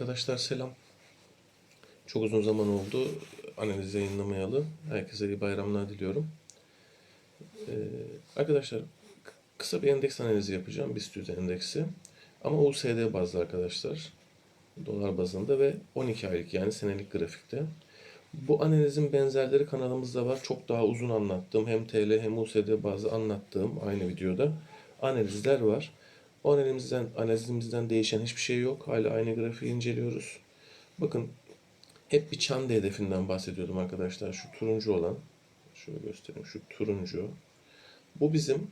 Arkadaşlar selam. Çok uzun zaman oldu analiz yayınlamayalı. Herkese iyi bayramlar diliyorum. Ee, arkadaşlar kısa bir endeks analizi yapacağım. BIST endeksi. Ama USD bazlı arkadaşlar. Dolar bazında ve 12 aylık yani senelik grafikte. Bu analizin benzerleri kanalımızda var. Çok daha uzun anlattığım hem TL hem USD bazlı anlattığım aynı videoda analizler var. Analizimizden, analizimizden değişen hiçbir şey yok. Hala aynı grafiği inceliyoruz. Bakın hep bir çanda hedefinden bahsediyordum arkadaşlar. Şu turuncu olan. Şöyle göstereyim. Şu turuncu. Bu bizim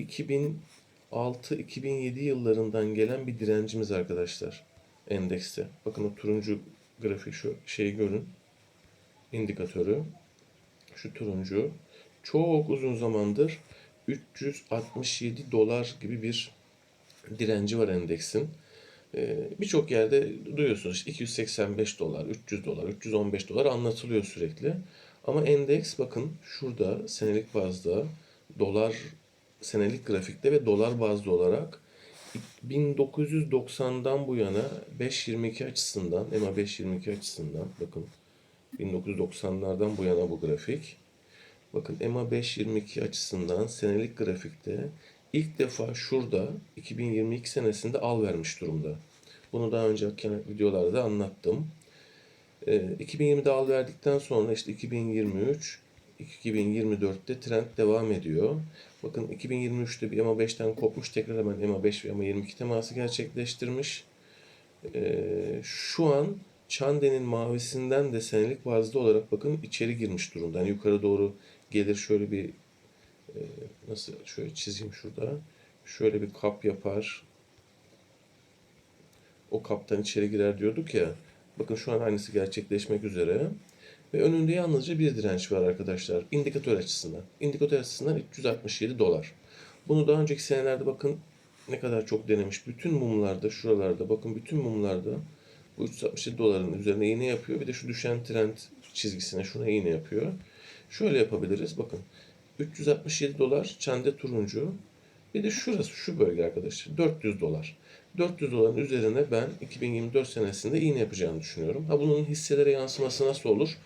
2006-2007 yıllarından gelen bir direncimiz arkadaşlar. Endekste. Bakın o turuncu grafik şu şeyi görün. İndikatörü. Şu turuncu. Çok uzun zamandır 367 dolar gibi bir direnci var endeksin. Ee, Birçok yerde duyuyorsunuz işte 285 dolar, 300 dolar, 315 dolar anlatılıyor sürekli. Ama endeks bakın şurada senelik bazda dolar senelik grafikte ve dolar bazlı olarak 1990'dan bu yana 5.22 açısından, EMA 5.22 açısından bakın 1990'lardan bu yana bu grafik. Bakın EMA 5.22 açısından senelik grafikte ilk defa şurada 2022 senesinde al vermiş durumda. Bunu daha önceki videolarda anlattım. Ee, 2020'de al verdikten sonra işte 2023, 2024'te trend devam ediyor. Bakın 2023'te bir EMA 5'ten kopmuş tekrar hemen EMA 5 ve EMA 22 teması gerçekleştirmiş. Ee, şu an Çande'nin mavisinden de senelik bazlı olarak bakın içeri girmiş durumda. Yani yukarı doğru gelir şöyle bir e, nasıl şöyle çizeyim şurada. Şöyle bir kap yapar. O kaptan içeri girer diyorduk ya. Bakın şu an aynısı gerçekleşmek üzere. Ve önünde yalnızca bir direnç var arkadaşlar. İndikatör açısından. İndikatör açısından 367 dolar. Bunu daha önceki senelerde bakın ne kadar çok denemiş. Bütün mumlarda, şuralarda bakın bütün mumlarda bu 367 doların üzerine iğne yapıyor. Bir de şu düşen trend çizgisine şuna iğne yapıyor. Şöyle yapabiliriz. Bakın 367 dolar çende turuncu. Bir de şurası şu bölge arkadaşlar 400 dolar. 400 doların üzerine ben 2024 senesinde iğne yapacağını düşünüyorum. Ha bunun hisselere yansıması nasıl olur?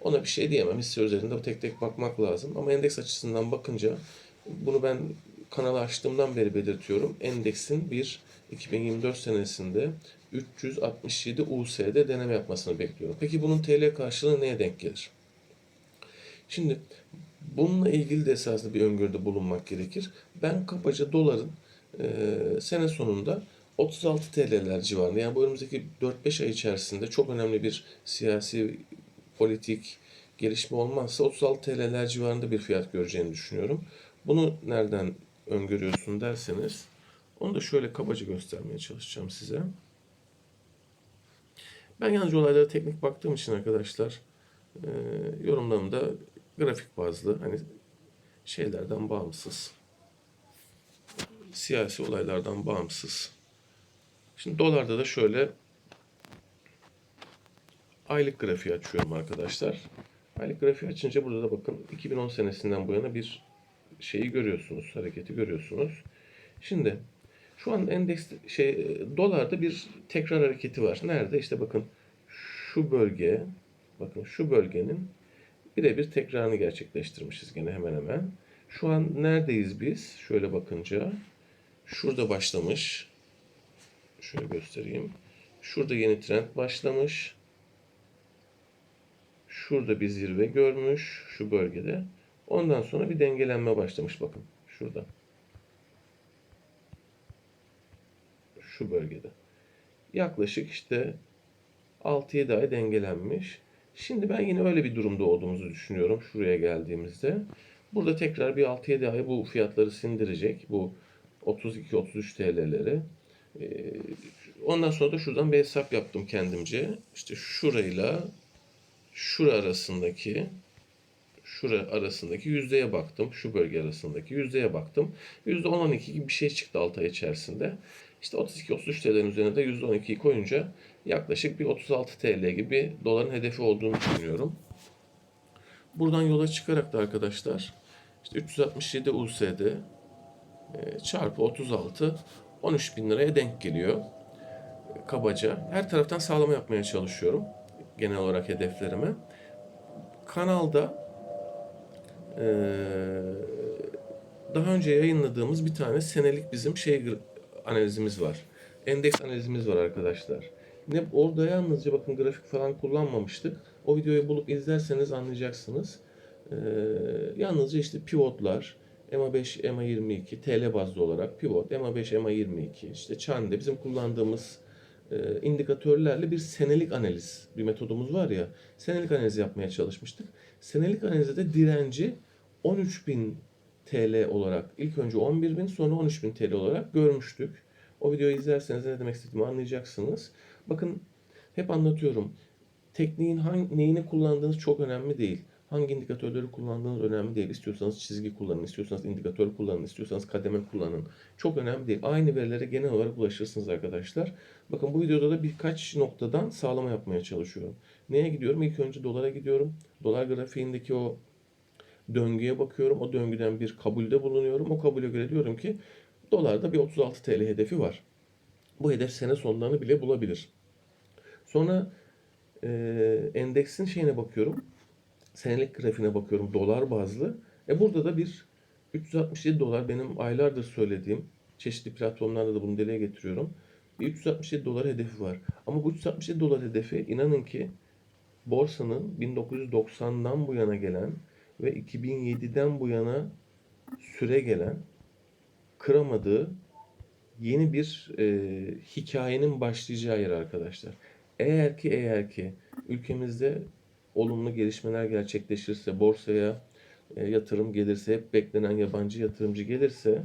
Ona bir şey diyemem. Hisse üzerinde tek tek bakmak lazım. Ama endeks açısından bakınca bunu ben kanalı açtığımdan beri belirtiyorum. Endeksin bir 2024 senesinde 367 USD deneme yapmasını bekliyorum. Peki bunun TL karşılığı neye denk gelir? Şimdi bununla ilgili de esasında bir öngörüde bulunmak gerekir. Ben kabaca doların e, sene sonunda 36 TL'ler civarında yani bu önümüzdeki 4-5 ay içerisinde çok önemli bir siyasi politik gelişme olmazsa 36 TL'ler civarında bir fiyat göreceğini düşünüyorum. Bunu nereden öngörüyorsun derseniz onu da şöyle kabaca göstermeye çalışacağım size. Ben yalnızca olaylara teknik baktığım için arkadaşlar e, yorumlarımda grafik bazlı hani şeylerden bağımsız siyasi olaylardan bağımsız. Şimdi dolarda da şöyle aylık grafiği açıyorum arkadaşlar. Aylık grafiği açınca burada da bakın 2010 senesinden bu yana bir şeyi görüyorsunuz, hareketi görüyorsunuz. Şimdi şu an endeks şey dolarda bir tekrar hareketi var. Nerede? İşte bakın şu bölge, bakın şu bölgenin birebir tekrarını gerçekleştirmişiz gene hemen hemen. Şu an neredeyiz biz? Şöyle bakınca şurada başlamış. Şöyle göstereyim. Şurada yeni trend başlamış. Şurada bir zirve görmüş şu bölgede. Ondan sonra bir dengelenme başlamış bakın şurada. Şu bölgede. Yaklaşık işte 6-7 ay dengelenmiş. Şimdi ben yine öyle bir durumda olduğumuzu düşünüyorum şuraya geldiğimizde. Burada tekrar bir 6-7 ay bu fiyatları sindirecek. Bu 32-33 TL'leri. Ee, ondan sonra da şuradan bir hesap yaptım kendimce. İşte şurayla şura arasındaki şura arasındaki yüzdeye baktım. Şu bölge arasındaki yüzdeye baktım. Yüzde 10-12 gibi bir şey çıktı 6 ay içerisinde. İşte 32-33 TL'nin üzerine de yüzde 12'yi koyunca yaklaşık bir 36 TL gibi doların hedefi olduğunu düşünüyorum. Buradan yola çıkarak da arkadaşlar işte 367 USD e, çarpı 36 13 bin liraya denk geliyor. kabaca. Her taraftan sağlama yapmaya çalışıyorum. Genel olarak hedeflerime. Kanalda eee, daha önce yayınladığımız bir tane senelik bizim şey analizimiz var. Endeks analizimiz var arkadaşlar. Ne orada yalnızca bakın grafik falan kullanmamıştık. O videoyu bulup izlerseniz anlayacaksınız. Ee, yalnızca işte pivotlar, EMA5, EMA22, TL bazlı olarak pivot, EMA5, EMA22, işte Çande bizim kullandığımız e, indikatörlerle bir senelik analiz, bir metodumuz var ya, senelik analiz yapmaya çalışmıştık. Senelik analizde de direnci 13.000 TL olarak ilk önce 11.000 sonra 13.000 TL olarak görmüştük. O videoyu izlerseniz ne demek istediğimi anlayacaksınız. Bakın hep anlatıyorum. Tekniğin hangi, neyini kullandığınız çok önemli değil. Hangi indikatörleri kullandığınız önemli değil. İstiyorsanız çizgi kullanın, istiyorsanız indikatör kullanın, istiyorsanız kademe kullanın. Çok önemli değil. Aynı verilere genel olarak ulaşırsınız arkadaşlar. Bakın bu videoda da birkaç noktadan sağlama yapmaya çalışıyorum. Neye gidiyorum? İlk önce dolara gidiyorum. Dolar grafiğindeki o döngüye bakıyorum. O döngüden bir kabulde bulunuyorum. O kabule göre diyorum ki dolarda bir 36 TL hedefi var. Bu hedef sene sonlarını bile bulabilir. Sonra e, endeksin şeyine bakıyorum. Senelik grafiğine bakıyorum dolar bazlı. E burada da bir 367 dolar benim aylardır söylediğim çeşitli platformlarda da bunu dile getiriyorum. Bir 367 dolar hedefi var. Ama bu 367 dolar hedefi inanın ki borsanın 1990'dan bu yana gelen ve 2007'den bu yana süre gelen kıramadığı yeni bir e, hikayenin başlayacağı yer arkadaşlar. Eğer ki eğer ki ülkemizde olumlu gelişmeler gerçekleşirse, borsaya e, yatırım gelirse, hep beklenen yabancı yatırımcı gelirse,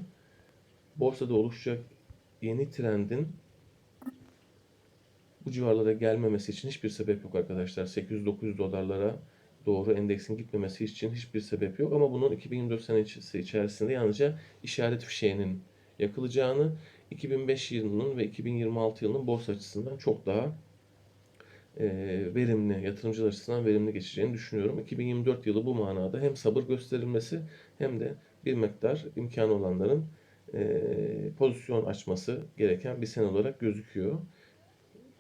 borsada oluşacak yeni trendin bu civarlara gelmemesi için hiçbir sebep yok arkadaşlar. 800-900 dolarlara doğru endeksin gitmemesi için hiçbir sebep yok. Ama bunun 2024 senesi içerisinde yalnızca işaret fişeğinin yakılacağını, 2005 yılının ve 2026 yılının borsa açısından çok daha e, verimli, yatırımcılar açısından verimli geçeceğini düşünüyorum. 2024 yılı bu manada hem sabır gösterilmesi hem de bir miktar imkanı olanların e, pozisyon açması gereken bir sene olarak gözüküyor.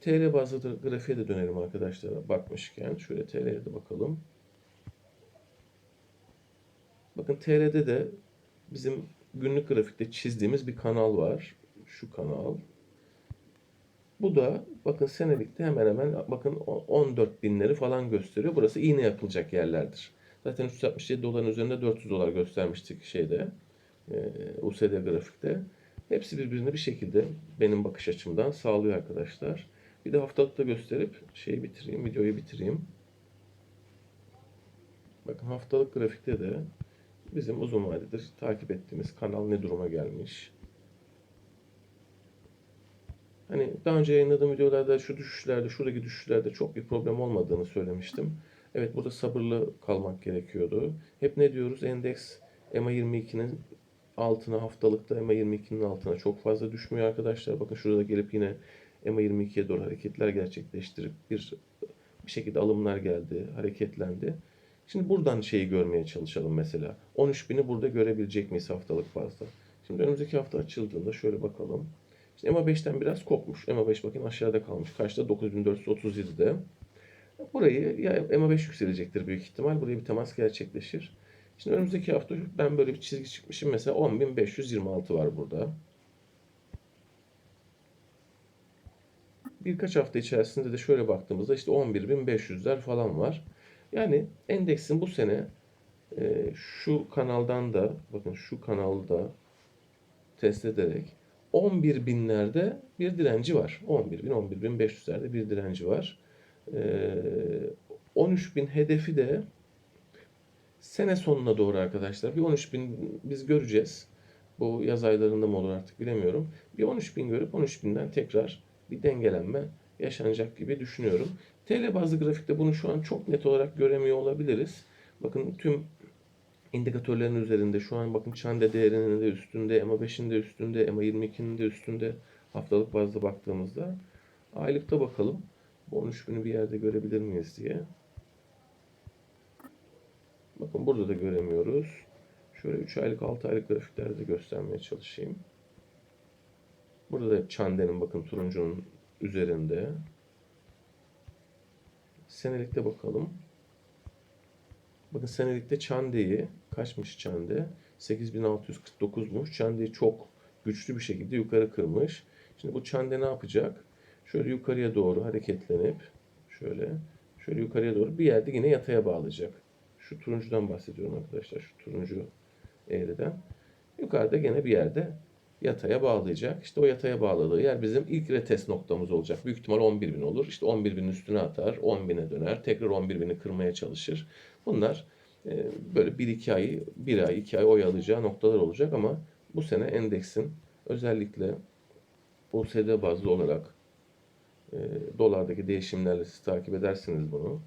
TL bazlı da grafiğe de dönelim arkadaşlar bakmışken. Şöyle TL'ye de bakalım. Bakın TL'de de bizim günlük grafikte çizdiğimiz bir kanal var. Şu kanal. Bu da bakın senelikte hemen hemen bakın 14 binleri falan gösteriyor. Burası iğne yapılacak yerlerdir. Zaten 367 doların üzerinde 400 dolar göstermiştik şeyde. E, USD grafikte. Hepsi birbirini bir şekilde benim bakış açımdan sağlıyor arkadaşlar. Bir de haftalıkta gösterip şeyi bitireyim, videoyu bitireyim. Bakın haftalık grafikte de bizim uzun vadedir takip ettiğimiz kanal ne duruma gelmiş. Hani daha önce yayınladığım videolarda şu düşüşlerde, şuradaki düşüşlerde çok bir problem olmadığını söylemiştim. Evet burada sabırlı kalmak gerekiyordu. Hep ne diyoruz? Endeks EMA22'nin altına haftalıkta EMA22'nin altına çok fazla düşmüyor arkadaşlar. Bakın şurada gelip yine EMA22'ye doğru hareketler gerçekleştirip bir bir şekilde alımlar geldi, hareketlendi. Şimdi buradan şeyi görmeye çalışalım mesela. 13.000'i burada görebilecek miyiz haftalık bazda? Şimdi önümüzdeki hafta açıldığında şöyle bakalım. İşte EMA5'ten biraz kopmuş. EMA5 bakın aşağıda kalmış. Kaçta? 9437'de. Burayı ya EMA5 yükselecektir büyük ihtimal. Buraya bir temas gerçekleşir. Şimdi önümüzdeki hafta ben böyle bir çizgi çıkmışım. Mesela 10.526 var burada. Birkaç hafta içerisinde de şöyle baktığımızda işte 11.500'ler falan var. Yani endeksin bu sene e, şu kanaldan da bakın şu kanalda test ederek 11 binlerde bir direnci var. 11 bin, 11 bin 500'lerde bir direnci var. E, 13 bin hedefi de sene sonuna doğru arkadaşlar. Bir 13 bin biz göreceğiz. Bu yaz aylarında mı olur artık bilemiyorum. Bir 13 bin görüp 13 binden tekrar bir dengelenme yaşanacak gibi düşünüyorum. TL bazlı grafikte bunu şu an çok net olarak göremiyor olabiliriz. Bakın tüm indikatörlerin üzerinde şu an bakın Çande değerinin de üstünde, EMA5'in de üstünde, EMA22'nin de üstünde haftalık bazda baktığımızda. Aylıkta bakalım. Bu 13 günü bir yerde görebilir miyiz diye. Bakın burada da göremiyoruz. Şöyle 3 aylık 6 aylık grafiklerde de göstermeye çalışayım. Burada da Çande'nin bakın turuncunun üzerinde. Senelikte bakalım. Bakın senelikte Çande'yi kaçmış Çande? 8649'muş. Çande'yi çok güçlü bir şekilde yukarı kırmış. Şimdi bu Çande ne yapacak? Şöyle yukarıya doğru hareketlenip şöyle şöyle yukarıya doğru bir yerde yine yataya bağlayacak. Şu turuncudan bahsediyorum arkadaşlar. Şu turuncu eğriden. Yukarıda gene bir yerde yataya bağlayacak. İşte o yataya bağladığı yer bizim ilk retest noktamız olacak. Büyük ihtimal 11.000 olur. İşte 11.000'in üstüne atar. 10.000'e döner. Tekrar 11.000'i kırmaya çalışır. Bunlar e, böyle 1-2 ay, 1 ay, 2 ay oyalayacağı noktalar olacak ama bu sene endeksin özellikle USD bazlı olarak e, dolardaki değişimlerle siz takip edersiniz bunu.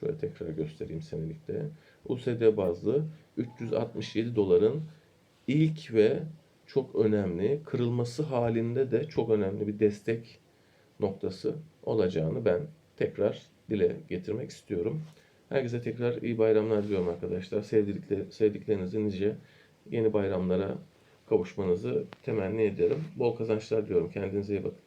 Şöyle tekrar göstereyim senelikte. USD bazlı 367 doların ilk ve çok önemli kırılması halinde de çok önemli bir destek noktası olacağını ben tekrar dile getirmek istiyorum. Herkese tekrar iyi bayramlar diliyorum arkadaşlar. Sevdikler, sevdiklerinizin nice yeni bayramlara kavuşmanızı temenni ederim. Bol kazançlar diliyorum. Kendinize iyi bakın.